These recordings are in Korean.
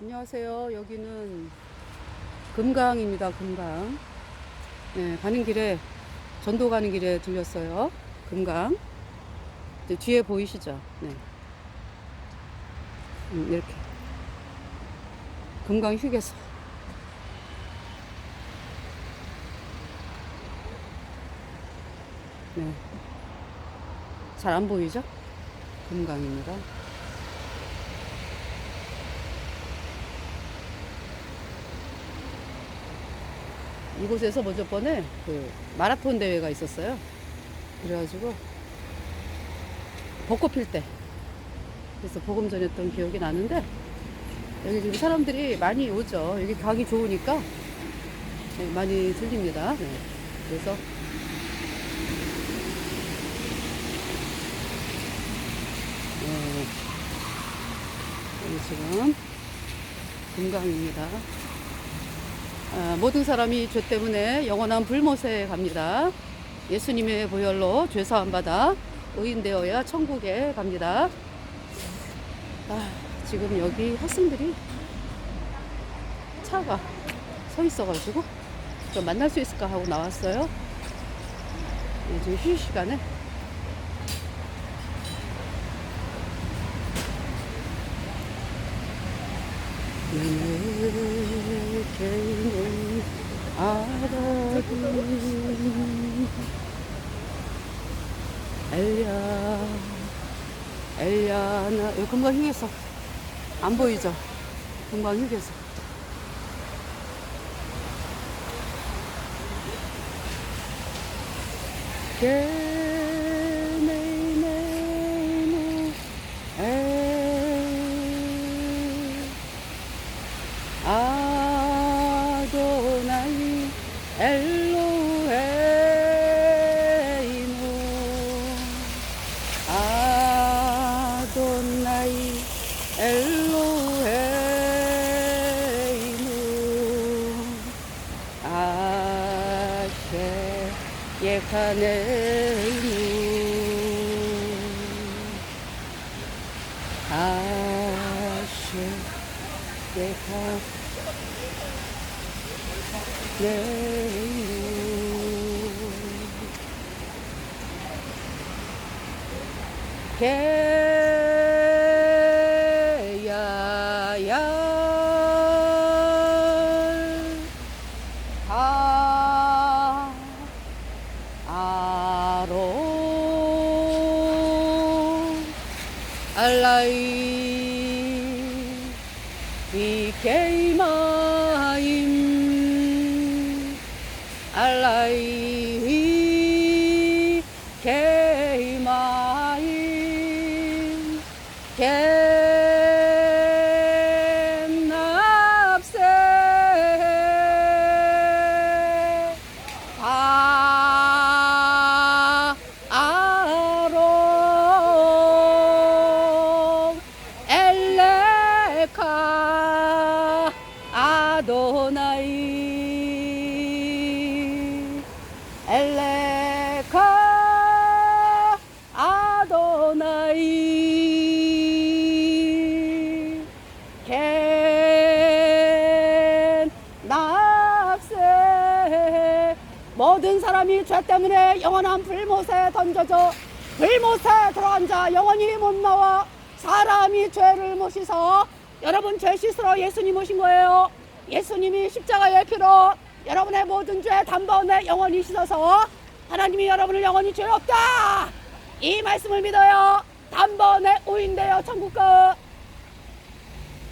안녕하세요. 여기는 금강입니다. 금강. 네, 가는 길에 전도 가는 길에 들렸어요. 금강. 네, 뒤에 보이시죠? 네. 음, 이렇게 금강 휴게소. 네. 잘 안 보이죠? 금강입니다. 이곳에서 먼저 번에 그 마라톤 대회가 있었어요. 그래가지고 벚꽃 필 때. 그래서 복음 전했던 기억이 나는데 여기 지금 사람들이 많이 오죠. 여기 가기 좋으니까 네, 많이 들립니다. 네. 그래서 네. 지금 금강입니다. 아, 모든 사람이 죄 때문에 영원한 불못에 갑니다. 예수님의 보혈로 죄 사함 받아 의인되어야 천국에 갑니다. 아, 지금 여기 학생들이 차가 서 있어가지고 좀 만날 수 있을까 하고 나왔어요. 네, 지금 휴식 시간에 내 게는 알아둔 엘야 엘야나 여기 금방 휴게소 안 보이죠? 금방 휴게소 게 엘로헤이노 아도나이 엘로헤이노 아쉐 예카네이노 아쉐 예카 개야야 아 아로 모든 사람이 죄 때문에 영원한 불못에 던져져 불못에 들어앉아 영원히 못 나와 사람이 죄를 못 씻어 여러분 죄 씻으러 예수님 오신 거예요. 예수님이 십자가의 피로 여러분의 모든 죄 단번에 영원히 씻어서 하나님이 여러분을 영원히 죄 없다! 이 말씀을 믿어요. 단번에 오인되어 천국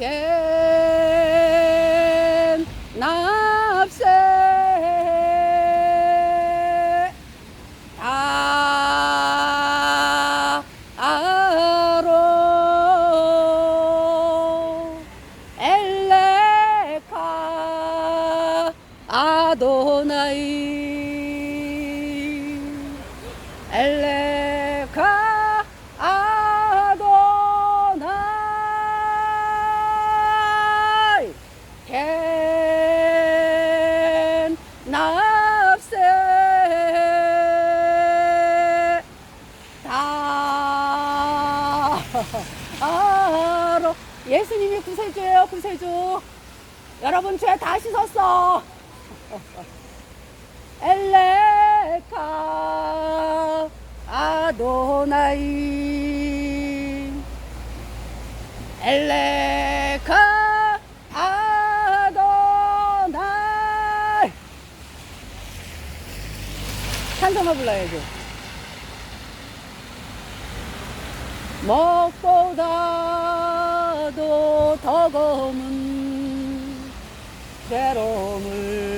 가겐납 아도나이. 엘레카 아도나이. 겐 납세. 다. 아로 예수님이 구세주예요 구세 구세주. 여러분 죄 다 씻었어 엘레카 아도나이. 엘레카 아도나이. 찬송가 불러야죠 먹보다도 더 검은 괴로움을 든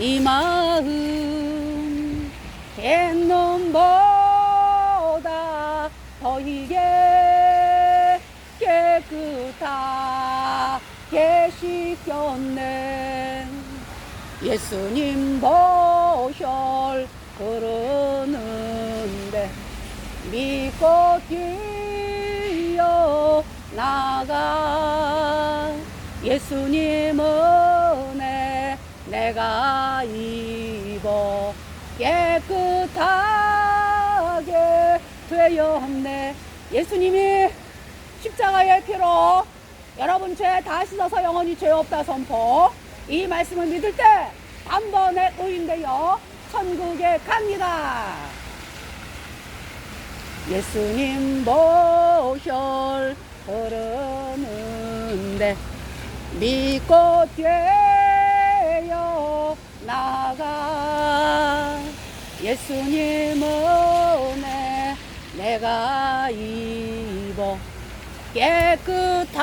이 마음 갯놈보다 더 이게 깨끗하게 씻겼네. 예수님 보혈 흐르는데 믿고 뛰어 나가. 예수님 은혜 내가 입어 깨끗하게 되었네. 예수님이 십자가의 피로 여러분 죄 다 씻어서 영원히 죄 없다 선포. 이 말씀을 믿을 때 단번에 의인되어 천국에 갑니다. 예수님 보혈 흐르는데 믿고 되어 나가 예수님 은혜 내가 입어 깨끗하게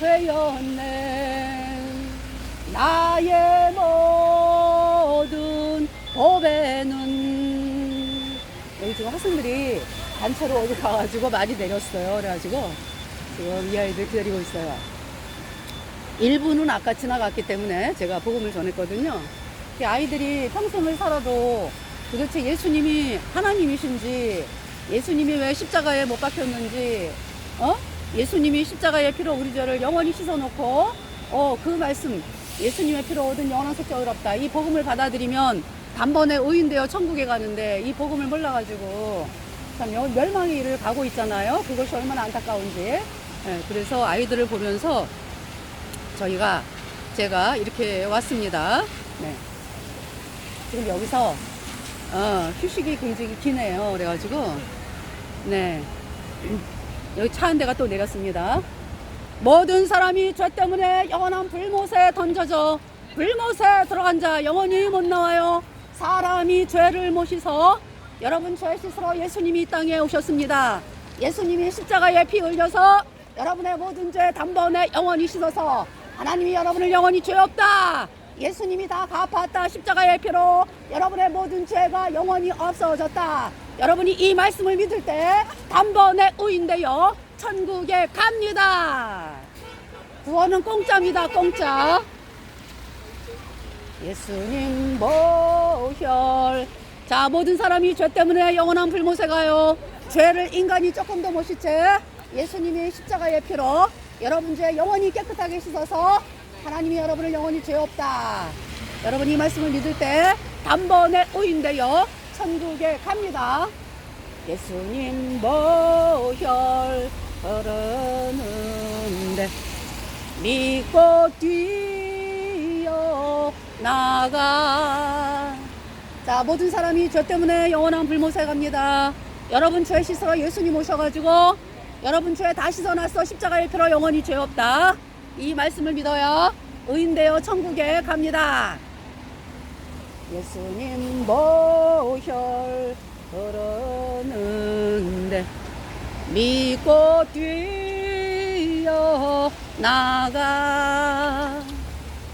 되었네 나의 모든 보배는 여기 지금 학생들이 단체로 어디 가가지고 많이 내렸어요. 그래가지고 지금 이 아이들 기다리고 있어요. 일부는 아까 지나갔기 때문에 제가 복음을 전했거든요. 이 아이들이 평생을 살아도 도대체 예수님이 하나님이신지 예수님이 왜 십자가에 못 박혔는지 어? 예수님이 십자가의 피로 우리 죄를 영원히 씻어놓고 어 그 말씀 예수님의 피로 얻은 영원한 속죄 의롭다 이 복음을 받아들이면 단번에 의인되어 천국에 가는데 이 복음을 몰라가지고 참 여- 멸망의 일을 가고 있잖아요 그것이 얼마나 안타까운지 예, 그래서 아이들을 보면서 저희가 제가 이렇게 왔습니다 네. 지금 여기서 어, 휴식이 굉장히 기네요 그래가지고 네 음, 여기 차 한 대가 또 내렸습니다 모든 사람이 죄 때문에 영원한 불못에 던져져 불못에 들어간 자 영원히 못 나와요. 사람이 죄를 못 씻어 여러분 죄 씻으러 예수님이 이 땅에 오셨습니다. 예수님이 십자가에 피 흘려서 여러분의 모든 죄 단번에 영원히 씻어서 하나님이 여러분을 영원히 죄 없다. 예수님이 다 갚았다. 십자가의 피로 여러분의 모든 죄가 영원히 없어졌다. 여러분이 이 말씀을 믿을 때 단번에 의인되어 천국에 갑니다. 구원은 공짜입니다. 공짜. 예수님 보혈. 자, 모든 사람이 죄 때문에 영원한 불못에 가요. 죄를 인간이 조금도 못 씻지. 예수님이 십자가의 피로 여러분 죄 영원히 깨끗하게 씻어서 하나님이 여러분을 영원히 죄 없다. 여러분 이 말씀을 믿을 때 단번에 의인되어 천국에 갑니다. 예수님 보혈 흐르는데 믿고 뛰어 나가 자 모든 사람이 죄 때문에 영원한 불못에 갑니다 여러분 죄 씻으러 예수님 오셔가지고 여러분 죄 다 씻어놨어. 십자가의 피로 영원히 죄 없다. 이 말씀을 믿어야 의인되어 천국에 갑니다. 예수님 보혈 흐르는데 믿고 뛰어 나가.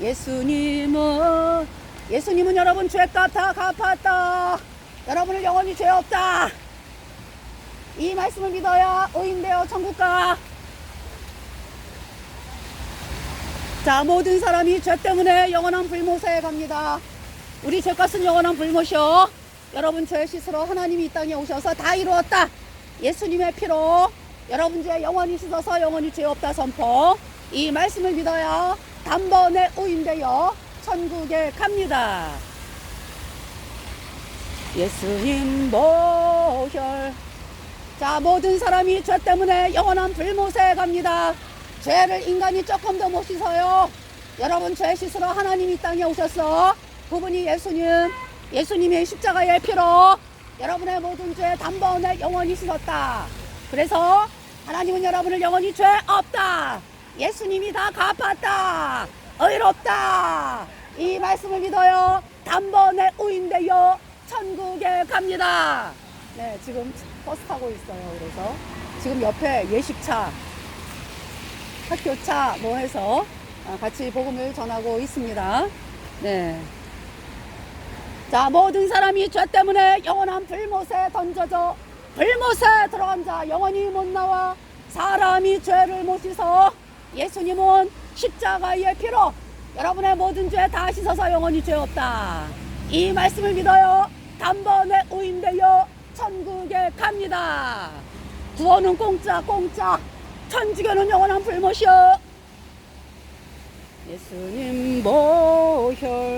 예수님은 예수님은 여러분 죄값 다 갚았다. 여러분을 영원히 죄 없다 이 말씀을 믿어야 의인되어 천국 가. 자 모든 사람이 죄 때문에 영원한 불못에 갑니다. 우리 죄값은 영원한 불못이요. 여러분 죄 씻으러 하나님이 이 땅에 오셔서 다 이루었다. 예수님의 피로 여러분 죄 영원히 씻어서 영원히 죄 없다 선포. 이 말씀을 믿어야 단번에 의인되어 천국에 갑니다. 예수님 보혈 자, 모든 사람이 죄 때문에 영원한 불못에 갑니다. 죄를 인간이 조금 더 못 씻어요. 여러분, 죄 씻으러 하나님이 땅에 오셨어. 그분이 예수님, 예수님의 십자가의 피로 여러분의 모든 죄 단번에 영원히 씻었다. 그래서 하나님은 여러분을 영원히 죄 없다. 예수님이 다 갚았다. 의롭다. 이 말씀을 믿어요. 단번에 우인되어 천국에 갑니다. 네, 지금 버스 타고 있어요. 그래서 지금 옆에 예식차, 학교차 뭐 해서 아, 같이 복음을 전하고 있습니다. 네. 자, 모든 사람이 죄 때문에 영원한 불못에 던져져 불못에 들어간 자 영원히 못 나와 사람이 죄를 못 씻어 예수님은 십자가의 피로 여러분의 모든 죄 다 씻어서 영원히 죄 없다. 이 말씀을 믿어요. 단번에 우인되어 천국에 갑니다. 구원은 공짜 공짜 천주교는 영원한 불못이요. 예수님 보혈